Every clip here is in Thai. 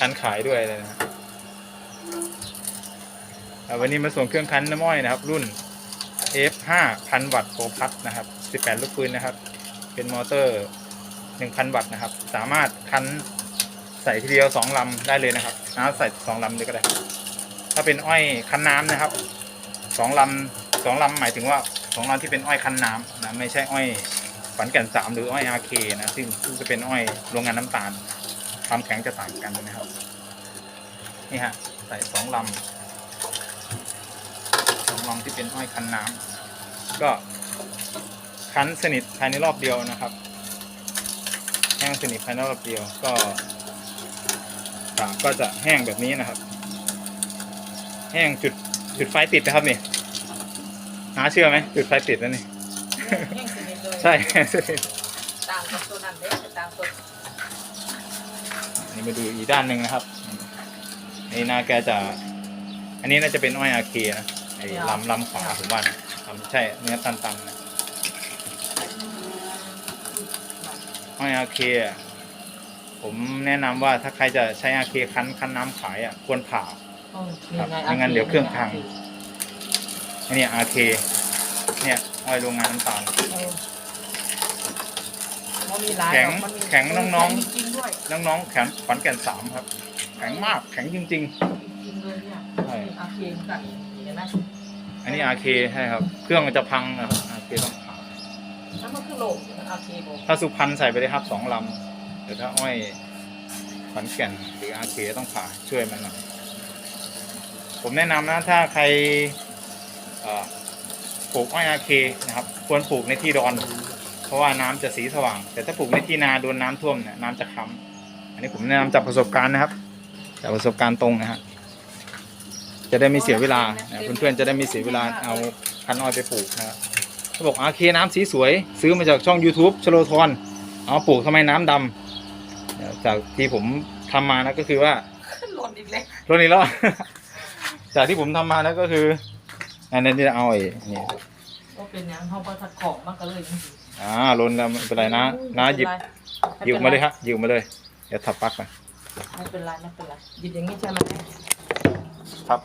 คั้นขายด้วยเลยนะวันนี้มาส่งเครื่องคั้นน้ำอ้อยนะครับ รุ่น F5 พันวัตต์โปรพัทนะครับ 18 ลูกปืนนะครับ เป็นมอเตอร์ 1,000 วัตต์นะครับ สามารถคั้นใส่ทีเดียว 2 ลำได้เลยนะครับน้ำใส่ 2 ลำเลยก็ได้ ถ้าเป็นอ้อยคั้นน้ำนะครับ 2 ลำ 2 ลำหมายถึงว่า 2 ลำที่เป็นอ้อยคั้นน้ำนะไม่ใช่อ้อยฝันแก่นสามหรืออ้อยอาเคนะซึ่งจะเป็นอ้อยโรงงานน้ำตาล ความแข็งจะต่างกันนะครับ นี่ฮะ ใส่สองลำสองลำที่เป็นอ้อยคั้นน้ำก็คั้นสนิทภายในรอบเดียวนะครับแห้งสนิทภายในรอบเดียวก็ปากก็จะแห้งแบบนี้นะครับ แห้งจุดจุดไฟติดนะครับนี่หาเชื่อไหมจุดไฟติดแล้วนี่แห้งสนิทเลยใช่แห้งสนิทต่างกับตัวนั้นเด้ต่างตัว นี่มาดูอีกด้านหนึ่งนะครับนี่นาแกจะ อันนี้น่าจะเป็นอ้อยอาเคนะไอ้ลำลำขวาผมว่านะลำใช่เนื้อตันๆนะอ้อยอาเคอะผมแนะนำว่าถ้าใครจะใช้อาเคคั้นคั้นน้ำขายอะควรผ่าครับไม่งั้นเดี๋ยวเครื่องพังอันนี้อาเคเนี่ยอ้อยโรงงานน้ำตาล มันมีหลายแข็งมันมีแข็งน้องๆ แข็จริงๆด้วยน้องๆแขนขอนแก่นสามครับ แข็งมากแข็งจริง จริงๆเลยเนี่ยใช่ อาเคเหมือนกันเห็นไหมๆ อันนี้อาเคใช่ครับ เครื่องมันจะพังนะครับอาเคต้องผ่าแล้วมันคือโหลอาเคโบถ้าสุพรรณใส่ไปเลยครับสองลำแต่ถ้าอ้อยขอนแก่นหรืออาเคต้องผ่าช่วยมันหน่อยผมแนะนำนะถ้าใครเอ่อปลูกอ้อยอาเคนะครับ ควรปลูกในที่ดอน เพราะว่าน้ำจะสีสว่าง แต่ถ้าปลูกในที่นาโดนน้ำท่วมเนี่ยน้ำจะค้ำอันนี้ผมแนะนำจากประสบการณ์นะครับ จากประสบการณ์ตรงนะฮะจะได้ไม่เสียเวลานะเพื่อนๆจะได้ไม่เสียเวลาเอาคันอ้อยไปปลูกนะครับเขาบอกอาเคน้ำสีสวย ซื้อมาจากช่อง YouTube ชโลทอนเอาปลูกทำไมน้ำดำเดี๋ยวจากที่ผมทำมานะก็คือว่าหล่นอีกแล้วตัวนี้แล้วจากที่ผมทำมานะก็คือ อันนี้จะเอาไอ้นี่ก็เป็นอย่างเขาประทัดของมันก็เลยจริง อ่าลนแล้วไม่เป็นไรนะนะหยิบหยิบมาเลยครับหยิบมาเลยเดี๋ยวถับปลั๊กไปไม่เป็นไรไม่เป็นไรหยิบอย่างนี้ใช่ไหมครับ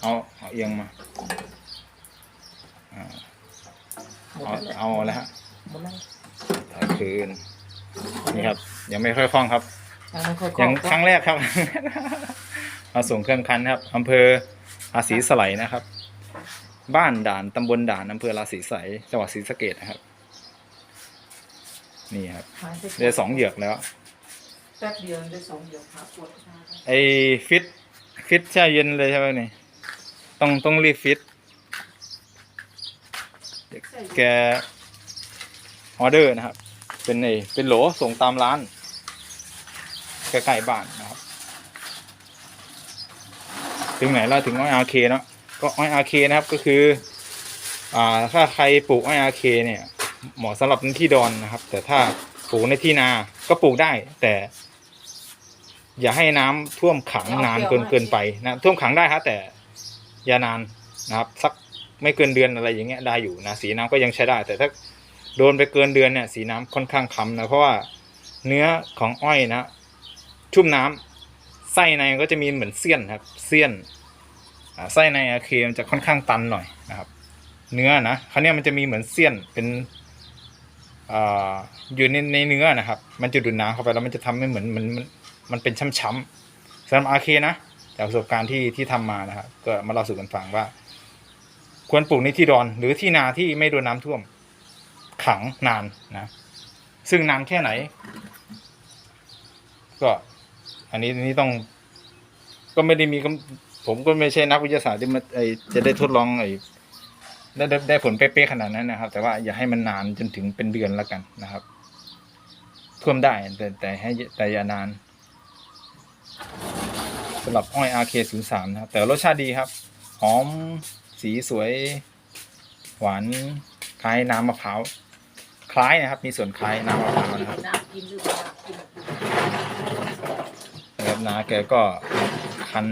เอาเอาเอียงมาอ่าหมดเอาแล้วแหละเอาแล้วฮะหมดแล้วถ่ายคืนนี่ครับ ยังไม่ค่อยคล่องครับ ยังไม่ค่อยคล่ยัองงครั้งแรกครับ มาส่งเครื่องคันครับอำเภอราศีสไลยนะครับ บ้านด่านตำบลด่านอำเภอราศีสไลยจังหวัดศรีสะเกดนะครับ นี่ครับหายไปได้สองเหยือกแล้วแป๊บเดียวได้สองเหยียบขาปวดขาไอ้ฟิตฟิตแช่เย็นเลยใช่ไหมนี่ต้องต้องรีบฟิตแกออเดอร์นะครับ เป็นไอ้เป็นโหลส่งตามร้านใกล้ๆบ้านนะครับ ถึงไหนแล้วถึงอ้อยอาเคเนาะก็อ้อยอาเคนะครับก็คือ อ่าถ้าใครปลูกอ้อยอาเคเนี่ย เหมาะสำหรับในที่ดอนนะครับ แต่ถ้าปลูกในที่นาก็ปลูกได้ แต่ อย่าให้น้ำท่วมขังนานเกินเกินไปนะท่วมขังได้ฮะแต่อย่านานนะครับ สักไม่เกินเดือนอะไรอย่างเงี้ยได้อยู่นะสีน้ำก็ยังใช้ได้ แต่ถ้าโดนไปเกินเดือนเนี่ย สีน้ำค่อนข้างคำนะเพราะว่าเนื้อของอ้อยนะชุ่มน้ำไส้ในก็จะมีเหมือนเสี้ยนครับ เสี้ยนไส้ในอะเคมจะค่อนข้างตันหน่อยนะครับ เนื้อนะคราวเนี้ยมันจะมีเหมือนเสี้ยนเป็น อยู่ในในเนื้อนะครับ มันจะดูดน้ำเข้าไปแล้วมันจะทำให้เหมือนเหมือนมันมันเป็นช้ำๆสำหรับอาเคนะจากประสบการณ์ที่ที่ทำมานะครับ ก็มาเล่าสู่กันฟังว่า ควรปลูกในที่ดอน หรือที่นาที่ไม่โดนน้ำท่วม ขังนานนะ ซึ่งนานแค่ไหน ก็อันนี้อันนี้ต้อง ก็ไม่ได้มีผมก็ไม่ใช่นักวิทยาศาสตร์ที่มาไอจะได้ทดลองไอ ได้ได้ได้ผลเป๊ะๆขนาดนั้นนะครับ แต่ว่าอย่าให้มันนานจนถึงเป็นเดือนแล้วกันนะครับ ท่วมได้แต่แต่ให้แต่อย่านานสำหรับอ้อย RK03 นะครับ แต่รสชาติดีครับ หอมสีสวย หวานคล้ายน้ำมะพร้าวคล้ายนะครับ มีส่วนคล้ายน้ำมะพร้าวนะครับน้ำกินหรือเปล่ากินนะครับนาแกก็คั้น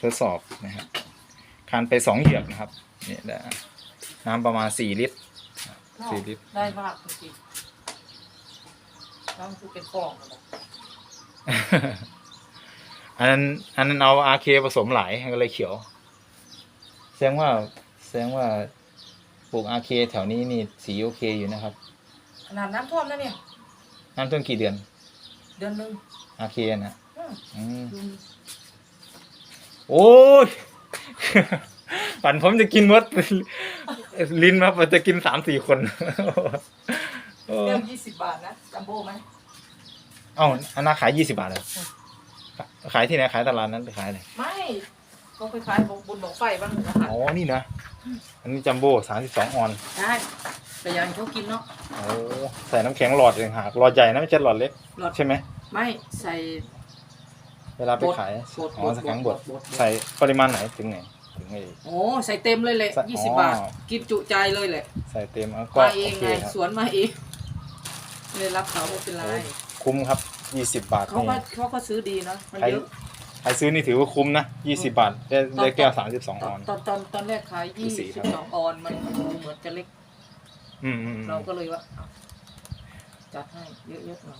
ทดสอบนะครับ คั้นไปสองเหยือกนะครับเนี่ยได้น้ำประมาณสี่ลิตรสี่ลิตร ได้มากจริงๆต้องคือเป็นฟองเลยอันนั้นอันนั้นเอาอาเคผสมหลายก็เลยเขียว แสดงว่าแสดงว่าปลูกอาเคแถวนี้นี่สีโอเคอยู่นะครับ ขนาดน้ำท่วมนะเนี่ย น้ำต้นกี่เดือน เดือนหนึ่งอาเคนะอืมอืมดูโอ้ย ฝันผมจะกินมดลิ้นมาผมจะกินสามสี่คนโอ้เรื่องยี่สิบบาทนะจัมโบ้ไหมเอ้าอันน่าขายยี่สิบาทเลยขายที่ไหนขายตลาดนั้นหรือขายอะไรไม่เขาไปขายบนบนไฟบ้างอาหารอ๋อนี่นะอันนี้จัมโบ้สามสิบสองออนได้แต่อยังเขากินเนาะโอ้ใส่น้ำแข็งหลอดเองหากหลอดใหญ่นะไม่ใช่หลอดเล็กหลอดใช่ไหมไม่ใส่ เวลาไปขายบดอ๋อบดสักครั้งบดบดบดใส่ปริมาณไหนถึงไหน ถึงไอ้โอ้ใส่เต็มเลยแหละใส่ยี่สิบอ๋อ บาท กินจุใจเลยแหละใส่เต็มเอาก็มาเอโองเคไงครับ สวนมาเองเลยรับเขาไม่เป็นไรคุ้มครับยี่สิบบาทเขานี่ก็เขาก็ซื้อดีเนาะมันใครเยอะ ใครซื้อนี่ถือว่าคุ้มนะยี่สิบบาทได้ได้แก้วสามสิบสองตอออนน ตอนตอนตอนแรกขายดูยี่สีสิครับบ สองออนมันดูเหมือนจะเล็ก อืมอืมอืเรามก็เลยว่าเอาจัดให้เยอะๆหน่อย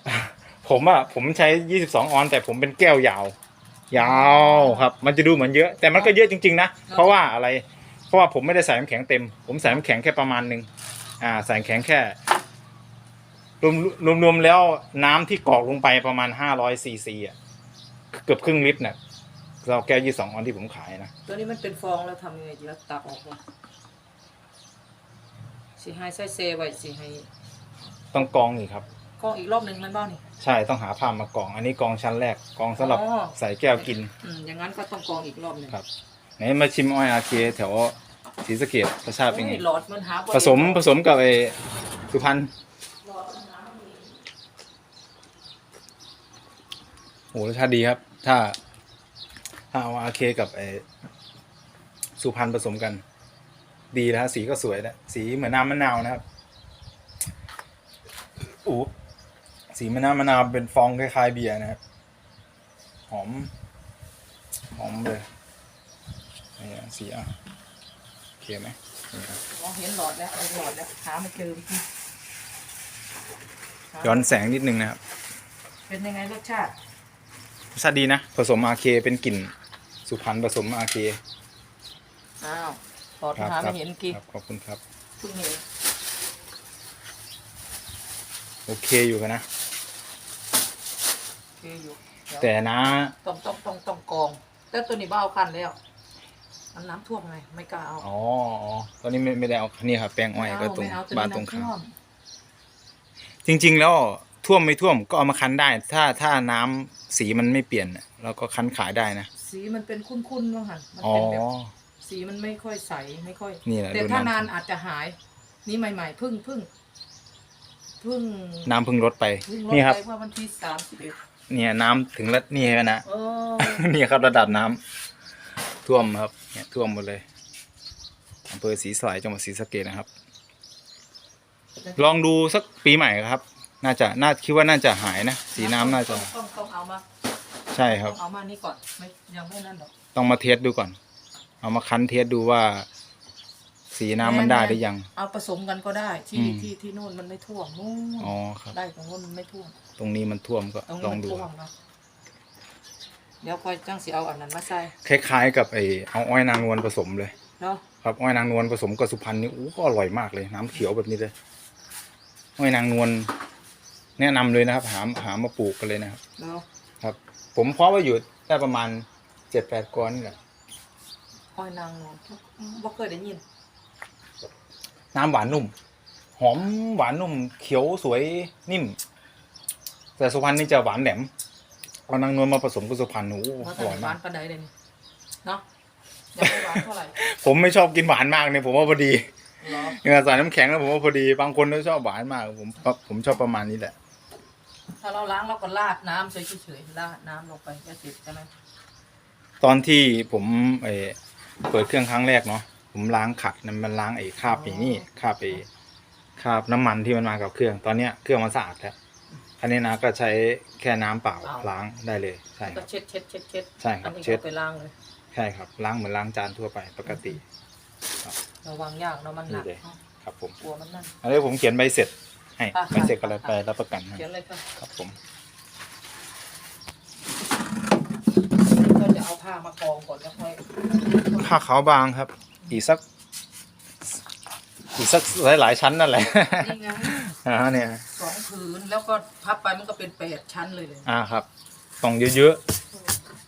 ผมอะผมใช้ยี่สิบสองออน แต่ผมเป็นแก้วยาว ยาวครับ มันจะดูเหมือนเยอะ แต่มันก็เยอะจริง ๆ นะ เพราะว่าอะไร เพราะว่าผมไม่ได้ใส่น้ำแข็งเต็ม ผมใส่น้ำแข็งแค่ประมาณหนึ่งอ่า ใส่น้ำแข็งแค่รวมรวมรวมแล้วน้ำที่กรอกลงไปประมาณห้าร้อยซีซีอะเกือบครึ่งลิตรเนี่ยเราแก้วยี่สองออนที่ผมขายนะ ตัวนี้มันเป็นฟองแล้วทำยังไงดีแล้วตักออกวะสีให้ใส่เซไว้สีให้ต้องกรองนี่ครับ กล้องอีกรอบหนึ่งมันบ้างนี่ ใช่ต้องหาผ้ามากรอง อันนี้กรองชั้นแรกกรองสำหรับอ๋อ ใส่แก้วกิน อืมอย่างนั้นก็ต้องกรองอีกรอบหนึ่งครับ ไหนมาชิมอ้อยอาเคแถวศรีสะเกดรสชาติเป็นไง โอ้ยหลอดมันหาบ่ผสมผสมกับไอ้สุพรรณหลอดมันหาบ่เห็นโหรสชาติดีครับ ถ้า ถ้าเอาอาเคกับไอ้สุพรรณผสมกัน ดีนะฮะสีก็สวยนะสีเหมือนน้ำมะนาวนะครับอู้ สีมะนาวมะนาวเป็นฟองคล้ายๆเบียร์นะครับ หอม หอมเลยนี่อะสีอะโอเคไหมนี่ครับมองเห็นหลอดแล้วเอาหลอดแล้วหาไม่เจอเมื่อกี้หาย้อนแสงนิดนึงนะครับ เป็นยังไงรสชาติรสชาติดีนะ ผสมอาเคเป็นกลิ่น สุพรรณผสมอาเคอ้าวหลอดครับหาครัไม่บเห็นเมื่อกี้ครับขอบคุณครับเพิ่งเห็นโอเคอยู่กันนะโอ เคอยู่เดี๋ยวแต่นะต้องต้องต้องต้องกรอง แต่ตัวนี้บ้าเอาคันแล้วมันน้ำท่วมไงไม่กล้าเอาอ๋ออ๋อตอนนี้ไม่ไม่ได้เอานี่ครับแป้งอ้อยก็ตรงไม่เอาตัวบ้านนี้ตรงข้ามน้ำท่วมจริง ๆ แล้วท่วมไม่ท่วมก็เอามาคั้นได้ ถ้าถ้าน้ำสีมันไม่เปลี่ยนน่ะเราก็คั้นขายได้นะสีมันเป็นคุ้นๆว่าหันมันอ๋อเป็นแบบสีมันไม่ค่อยใสไม่ค่อย นี่แหละแต่ดูถ้าน้ำนานอาจจะหาย นี่ใหม่ๆเพึ่งเพึ่งเพึ่งน้ำเพึ่งลดไปเพึ่งลดนี่ครับ ไปเมื่อวันที่สามสิบเอ็ด เนี่ยน้ำถึงแล้วนี่กันนะเออนี่ครับระดับน้ำท่วมครับเนี่ยท่วมหมดเลยอำเภอศรีสลายจังหวัดศรีสะเกษนะครับ ลองดูสักปีใหม่ครับ น่าจะน่าคิดว่าน่าจะหายนะสีน้ำน่าจะต้องต้องต้องเอามาใช่ครับ ต้องเอามานี่ก่อนไม่ยังไม่นั่นหรอกต้องมาเทสดูก่อน เอามาคั้นเทสดูว่า สีน้ำมันได้หรือยัง เอาผสมกันก็ได้ที่อืม ที่ที่นู่นมันไม่ท่วมนู่นอ๋อครับ ได้ตรงนู้นมันไม่ท่วมตรงนี้มันท่วมก็ตรงลนี้องมันดูท่วมเนาะเดี๋ยวค่อยจังสิเอาอันนั้นมาใส่คล้ายๆกับไอ้เอาอ้อยนางนวลผสมเลย เนาะครับอ้อยนางนวลผสมกับสุพรรณนี่อู้ก็อร่อยมากเลยน้ำเขียวแบบนี้เลยอ้อยนางนวลแนะนำเลยนะครับ หาหามาปลูกกันเลยนะครับ เนาะครับ ผมเพาะไว้อยู่ได้ประมาณเจ็ดแปดก้อนนี่แหละอ้อยนางนวลบ่เคยได้ยิน น้ำหวานนุ่ม หอมหวานนุ่ม เขียวสวยนิ่ม แต่สุพรรณนี่จะหวานแหลมเอานางนวลมาผสมกับสุพรรณโอ้โหว่าอแต่ร่อยหวามานกปานใดเลยนี่เนาะยังไม่หวานเท่าไหร่ผมไม่ชอบกินหวานมากเนี่ยผมว่าพอดีเหรอเวลาใส่น้ำแข็งแล้วผมว่าพอดีบางคนก็ชอบหวานมากผมผมชอบประมาณนี้แหละ ถ้าเราล้างเราก็ราดน้ำเฉยๆราดน้ำลงไปก็เสร็จใช่ไหมตอนที่ผมเออเปิดเครื่องครั้งแรกเนาะ ผมล้างขัดนะมันล้างไอ้คราบไอ้นี่คราบไอ้คราบน้ำมันที่มันมากับเครื่อง ตอนเนี้ยเครื่องมันสะอาดแล้วอันนี้นะก็ใช้แค่น้ำเปล่าล้างได้เลยใช่คก็รับ เช็ดเช็ดเช็ดเช็ดใช่คอัรันบนี้เช็ดก็ไปล้างเลย ใช่ครับ ล้างเหมือนล้างจานทั่วไปปกติ ระวังยากเนาะมันหนักนี่เลย เนาะครับผมกลัวมันนั่น อันนี้ผมเขียนใบเสร็จให้อะ ใบเสร็จก็เลยไปรับประกันให้เขียนเลยค่ะครับผมผ้ามากองก่อนแล้วค่อยผ้าขาวบางครับ อีกสัก อีกสักหลายหลายๆชั้นนั่นแหละนี่ไงอ่าเนี่ยสองผืนแล้วก็พับไปมันก็เป็นแปดชั้นเลยเลยอ่าครับต้องเยอะ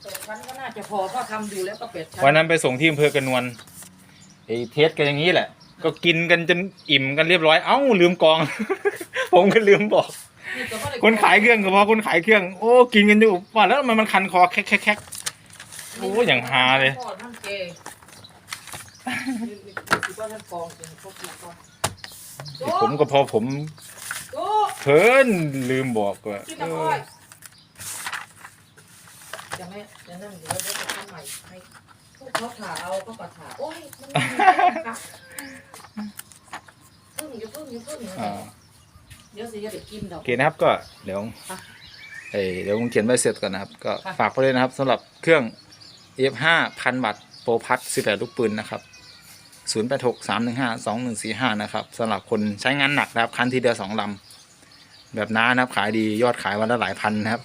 แปดชั้นก็น่าจะพอเพราะทำดูแล้วก็แปดชั้ๆวันนั้นไปส่งที่อำเภอกระนวลไอ้เทสกันอย่างนี้แหละ ก็กินกันจนอิ่มกันเรียบร้อยเอ้าลืมกอง ผมก็ลืมบอก นี่ก็ไม่ได้คนขายเครื่องก็พอคนขายเครื่อง โอ้กินกันอยู่ว่าแล้วมันมันคันคอแคกแคกแคกโอ้อย่างฮาเลย พ่อท่านเก ผมก็พอผมเพลินลืมบอกว่ากินเอน้ำออ้อยยังไม่ยังนั่งอยู่แล้วเดี๋ยวจะทำใหม่ให้พวกเขาถ่าเอาก็ปัดถ่าโอ้ยมันไม่มีครับพึ่งอย่าพึ่งอย่าพึ่งอ่าเดี๋ยวสิจะได้กินดอกโอเคนะครับก็เดี๋ยวเอ้เดี๋ยวผมเขียนใบเสร็จก่อนนะครับ ก็ฝากไปเลยนะครับสำหรับเครื่อง F5 พันวัตต์โปรพัท18 ลูกปืนนะครับ 086 315 2145 นะครับสำหรับคนใช้งานหนักนะครับ คันที่เดียวสองลำแบบน้านะครับ ขายดียอดขายวันละหลายพันนะครับ